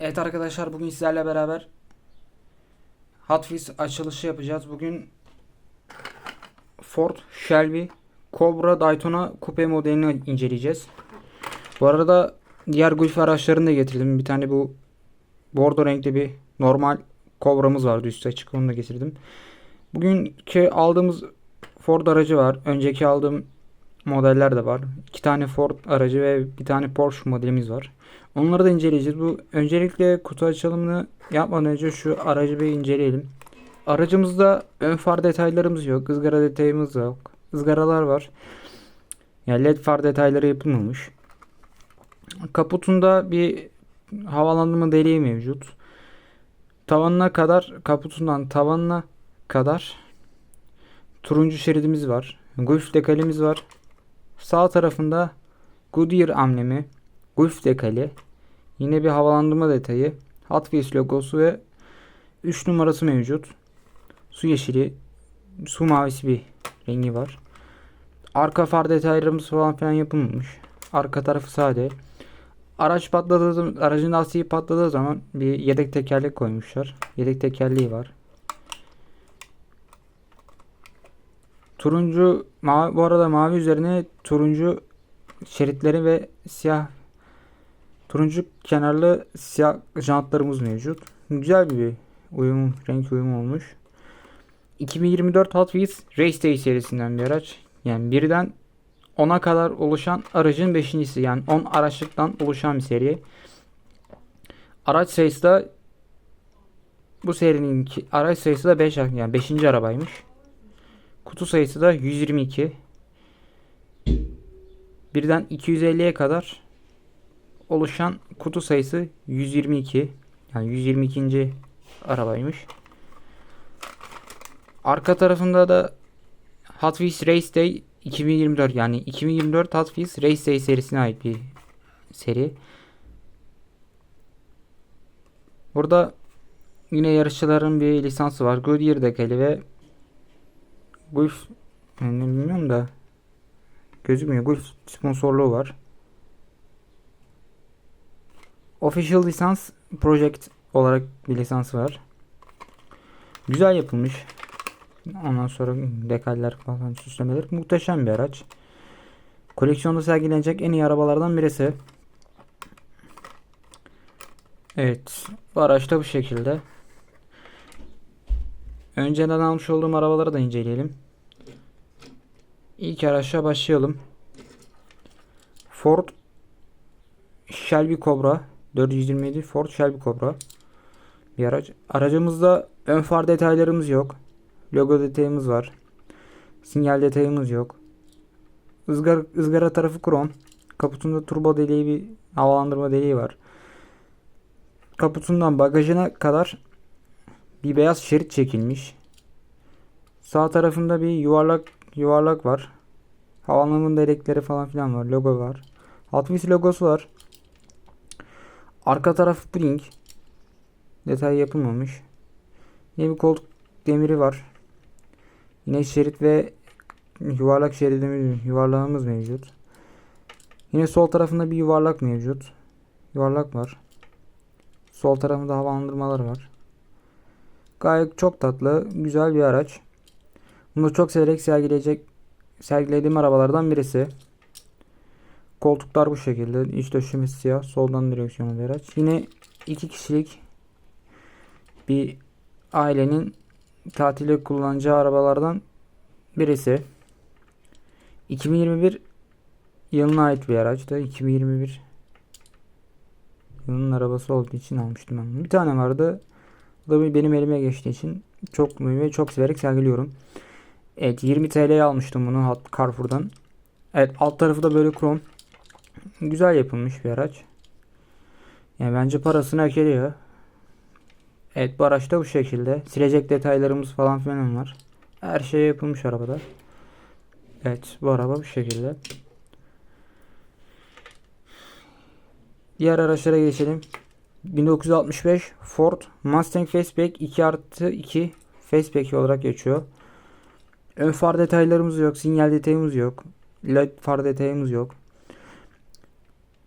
Evet arkadaşlar bugün sizlerle beraber Hot açılışı yapacağız. Bugün Ford Shelby Cobra Daytona Coupe modelini inceleyeceğiz. Bu arada diğer Golf araçlarını da getirdim. Bir tane bu bordo renkli bir normal Cobra'mız vardı üstü açık onu da getirdim. Bugünkü aldığımız Ford aracı var. Önceki aldığım modeller de var. İki tane Ford aracı ve bir tane Porsche modelimiz var. Onları da inceleyeceğiz. Bu öncelikle kutu açılımını yapmadan önce şu aracı bir inceleyelim. Aracımızda ön far detaylarımız yok. ızgara detayımız yok. ızgaralar var. Yani led far detayları yapılmamış. Kaputunda bir havalandırma deliği mevcut. Tavanına kadar kaputundan tavanına kadar turuncu şeridimiz var. Golf dekalimiz var. Sağ tarafında Goodyear amblemi, Golf dekali, yine bir havalandırma detayı, Hot Wheels logosu ve 3 numarası mevcut. Su yeşili, su mavisi bir rengi var. Arka far detaylarımız falan filan yapılmamış. Arka tarafı sade. Araç patladığı aracın lastiği patladığı zaman bir yedek tekerlek koymuşlar. Yedek tekerleği var. Turuncu mavi, bu arada mavi üzerine turuncu şeritleri ve siyah turuncu kenarlı siyah jantlarımız mevcut. Güzel bir uyum, renk uyumu olmuş. 2024 Hot Wheels Race Day serisinden bir araç. Yani birden 10'a kadar oluşan aracın 5.si. Yani 10 araçlıktan oluşan bir seri. Araç sayısı da bu serinin araç sayısı da 5 yani 5. arabaymış. Kutu sayısı da 122. Birden 250'ye kadar oluşan kutu sayısı 122. Yani 122. arabaymış. Arka tarafında da Hot Wheels Race Day 2024 yani 2024 Hot Wheels Race Day serisine ait bir seri. Burada yine yarışçıların bir lisansı var. Goodyear dekali ve Golf yani bilmiyorum da gözükmüyor. Golf sponsorluğu var. Official lisans project olarak bir lisans var. Güzel yapılmış. Ondan sonra dekaller falan süslemeler. Muhteşem bir araç. Koleksiyonda sergilenecek en iyi arabalardan birisi. Evet. Bu araç da bu şekilde. Önceden almış olduğum arabaları da inceleyelim. İlk araçla başlayalım. Ford Shelby Cobra 427 Ford Shelby Cobra bir araç. Aracımızda ön far detaylarımız yok. Logo detayımız var. Sinyal detayımız yok. Izgara, ızgara tarafı krom. Kaputunda turbo deliği bir havalandırma deliği var. Kaputundan bagajına kadar bir beyaz şerit çekilmiş. Sağ tarafında bir yuvarlak yuvarlak var. Havalandırma delikleri falan filan var. Logo var. Hot Wheels logosu var. Arka taraf Blink. Detay yapılmamış. Yine bir koltuk demiri var. Yine şerit ve yuvarlak şeridimiz, yuvarlağımız mevcut. Yine sol tarafında bir yuvarlak mevcut. Yuvarlak var. Sol tarafında havalandırmalar var. Gayet çok tatlı, güzel bir araç. Bunu çok severek sergileyecek sergilediğim arabalardan birisi. Koltuklar bu şekilde. İç döşemesi siyah. Soldan direksiyonlu bir araç. Yine iki kişilik bir ailenin tatile kullanacağı arabalardan birisi. 2021 yılına ait bir araç da 2021 yılının arabası olduğu için almıştım ben. Bir tane vardı. Da benim elime geçtiği için çok mutluyum ve çok severek sergiliyorum. Evet 20 TL'ye almıştım bunu Carrefour'dan. Evet alt tarafı da böyle krom. Güzel yapılmış bir araç. Yani bence parasını hak ediyor. Evet bu araç da bu şekilde. Silecek detaylarımız falan filan var. Her şey yapılmış arabada. Evet bu araba bu şekilde. Diğer araçlara geçelim. 1965 Ford Mustang Fastback 2 artı 2 Fastback olarak geçiyor. Ön far detaylarımız yok. Sinyal detayımız yok. LED far detayımız yok.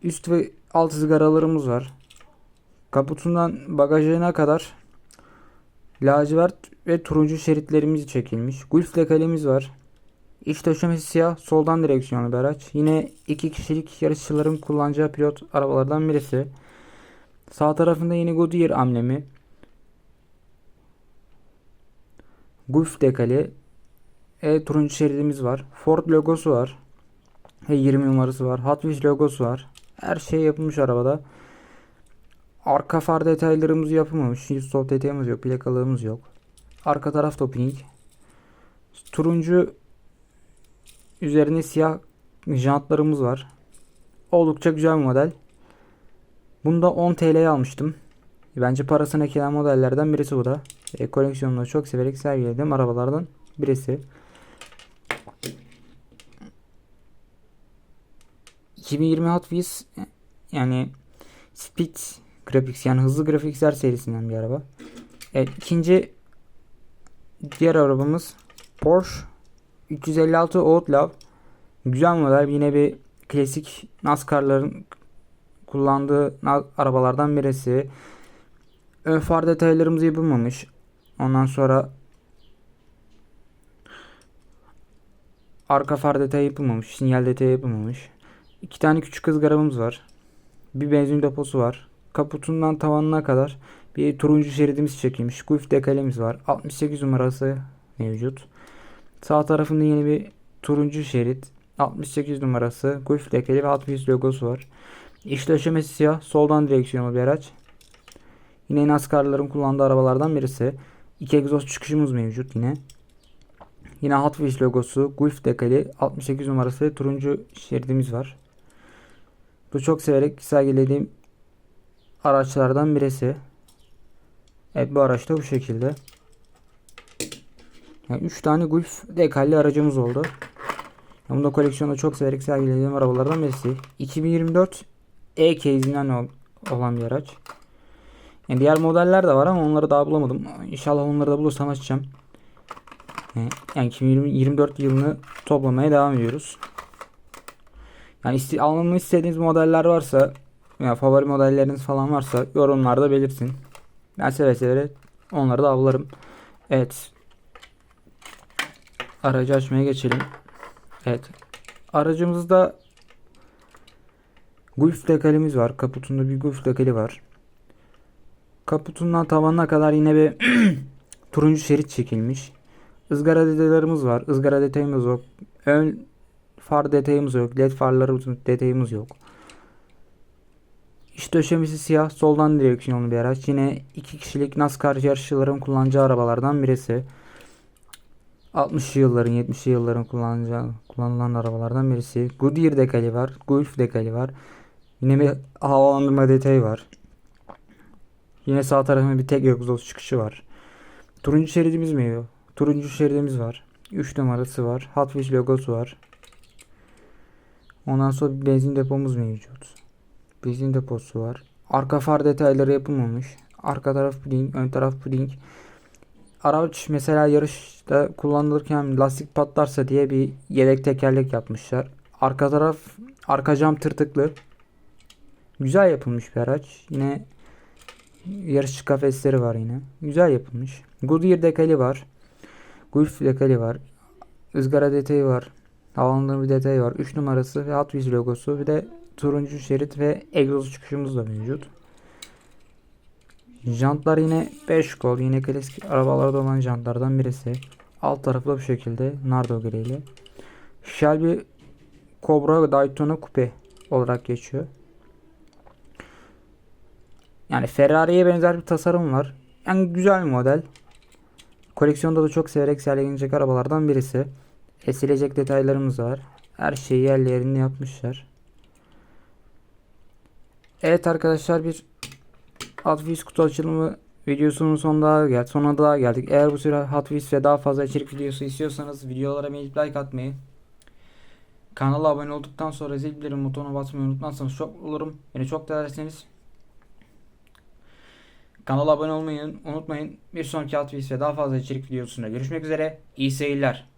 Üst ve alt ızgaralarımız var. Kaputundan bagajına kadar lacivert ve turuncu şeritlerimiz çekilmiş. Gulf lekalemiz var. İç döşemesi siyah, soldan direksiyonlu bir araç. Yine iki kişilik yarışçıların kullanacağı pilot arabalardan birisi. Sağ tarafında yine Goodyear amblemi. Gulf dekali. E turuncu şeridimiz var. Ford logosu var. Ve 20 numarası var. Hot Wheels logosu var. Her şey yapılmış arabada. Arka far detaylarımız yapılmamış. Hiç stop detayımız yok. Plakalığımız yok. Arka taraf topping. Turuncu üzerine siyah jantlarımız var. Oldukça güzel bir model. Bunu da 10 TL'ye almıştım. Bence parasına gelen modellerden birisi bu da. E, koleksiyonunu çok severek sergilediğim arabalardan birisi. 2020 Hot Wheels yani Speed Graphics yani hızlı grafikler serisinden bir araba. Evet ikinci diğer arabamız Porsche 356 Outlaw. Güzel model yine bir klasik NASCAR'ların kullandığı arabalardan birisi. Ön far detaylarımız yapılmamış. Ondan sonra arka far detayı yapılmamış. Sinyal detayı yapılmamış. İki tane küçük ızgaramız var. Bir benzin deposu var. Kaputundan tavanına kadar bir turuncu şeridimiz çekilmiş. Gulf dekalemiz var. 68 numarası mevcut. Sağ tarafında yeni bir turuncu şerit. 68 numarası. Gulf dekali ve 60 logosu var. Döşemesi siyah. Soldan direksiyonlu bir araç. Yine NASCAR'ların kullandığı arabalardan birisi. İki egzoz çıkışımız mevcut yine. Yine Hot Wheels logosu, Gulf dekali, 68 numarası turuncu şeridimiz var. Bu çok severek sergilediğim araçlardan birisi. Evet bu araç da bu şekilde. Yani 3 tane Gulf dekalli aracımız oldu. Yani bunu da koleksiyonda çok severek sergilediğim arabalardan birisi. 2024 E-Case'inden ol- olan bir araç. Yani diğer modeller de var ama onları daha bulamadım. İnşallah onları da bulursam açacağım. Yani, yani 2024 yılını toplamaya devam ediyoruz. Yani iste, almamı istediğiniz modeller varsa ya favori modelleriniz falan varsa yorumlarda belirtin. Ben seve seve onları da avlarım. Evet. Aracı açmaya geçelim. Evet. Aracımızda Gulf dekalimiz var. Kaputunda bir Gulf dekali var. Kaputundan tavanına kadar yine bir turuncu şerit çekilmiş. Izgara detaylarımız var. Izgara detayımız yok. Ön far detayımız yok. LED farları detayımız yok. İç döşemesi siyah. Soldan direksiyonlu bir araç. Yine iki kişilik NASCAR yarışçıların kullanacağı arabalardan birisi. 60'lı yılların 70'li yılların kullanacağı, kullanılan arabalardan birisi. Goodyear dekali var. Gulf dekali var. Yine bir havalandırma detayı var. Yine sağ tarafında bir tek egzoz çıkışı var. Turuncu şeridimiz mi? Turuncu şeridimiz var. 3 numarası var. Hot logosu var. Ondan sonra bir benzin depomuz mevcut. Benzin deposu var. Arka far detayları yapılmamış. Arka taraf blink, ön taraf blink. Araç mesela yarışta kullanılırken lastik patlarsa diye bir yedek tekerlek yapmışlar. Arka taraf arka cam tırtıklı. Güzel yapılmış bir araç. Yine yarışçı kafesleri var yine. Güzel yapılmış. Goodyear dekali var. Gulf dekali var. ızgara detayı var. Havalandırma bir detayı var. 3 numarası ve Hot Wheels logosu. Bir de turuncu şerit ve egzoz çıkışımız da mevcut. Jantlar yine 5 kol. Yine klasik arabalarda olan jantlardan birisi. Alt tarafı da bu şekilde. Nardo griyle. Shelby Cobra Daytona Coupe olarak geçiyor. Yani Ferrari'ye benzer bir tasarım var. Yani güzel bir model. Koleksiyonda da çok severek sergilenecek arabalardan birisi. Esilecek detaylarımız var. Her şeyi yerli yerinde yapmışlar. Evet arkadaşlar bir Hot Wheels kutu açılımı videosunun sonuna geldik. Sonuna daha geldik. Eğer bu süre Hot Wheels ve daha fazla içerik videosu istiyorsanız videolara beğenip like atmayı, kanala abone olduktan sonra zil bildirim butonuna basmayı unutmazsanız çok olurum. Beni çok değerlisiniz. Kanala abone olmayı unutmayın. Bir sonraki Wheels ve daha fazla içerik videosunda görüşmek üzere. İyi seyirler.